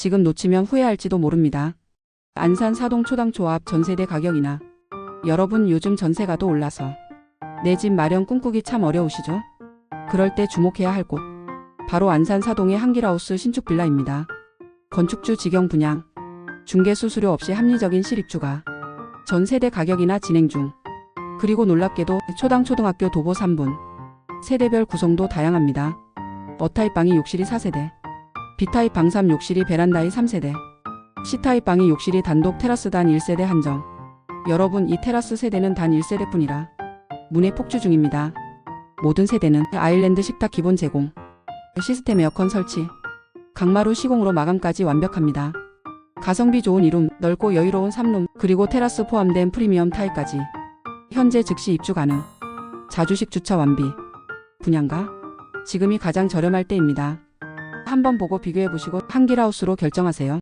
지금 놓치면 후회할지도 모릅니다. 안산 사동 초당초합 전세대 가격이나 여러분 요즘 전세가 도 올라서 내 집 마련 꿈꾸기 참 어려우시죠? 그럴 때 주목해야 할 곳. 바로 안산 사동의 한길하우스 신축 빌라입니다. 건축주 직영 분양, 중개 수수료 없이 합리적인 실입주가, 전 세대 가격이나 진행 중. 그리고 놀랍게도 초당 초등학교 도보 3분, 세대별 구성도 다양합니다. 어타입 방이 욕실이 4세대, B타입 방3 욕실이 베란다이 3세대, C타입 방이 욕실이 단독 테라스 단 1세대 한정. 여러분 이 테라스 세대는 단 1세대뿐이라 문의 폭주 중입니다. 모든 세대는 아일랜드 식탁 기본 제공, 시스템 에어컨 설치, 강마루 시공으로 마감까지 완벽합니다. 가성비 좋은 2룸, 넓고 여유로운 3룸, 그리고 테라스 포함된 프리미엄 타입까지 현재 즉시 입주 가능. 자주식 주차 완비. 분양가? 지금이 가장 저렴할 때입니다. 한번 보고 비교해 보시고 한길하우스로 결정하세요.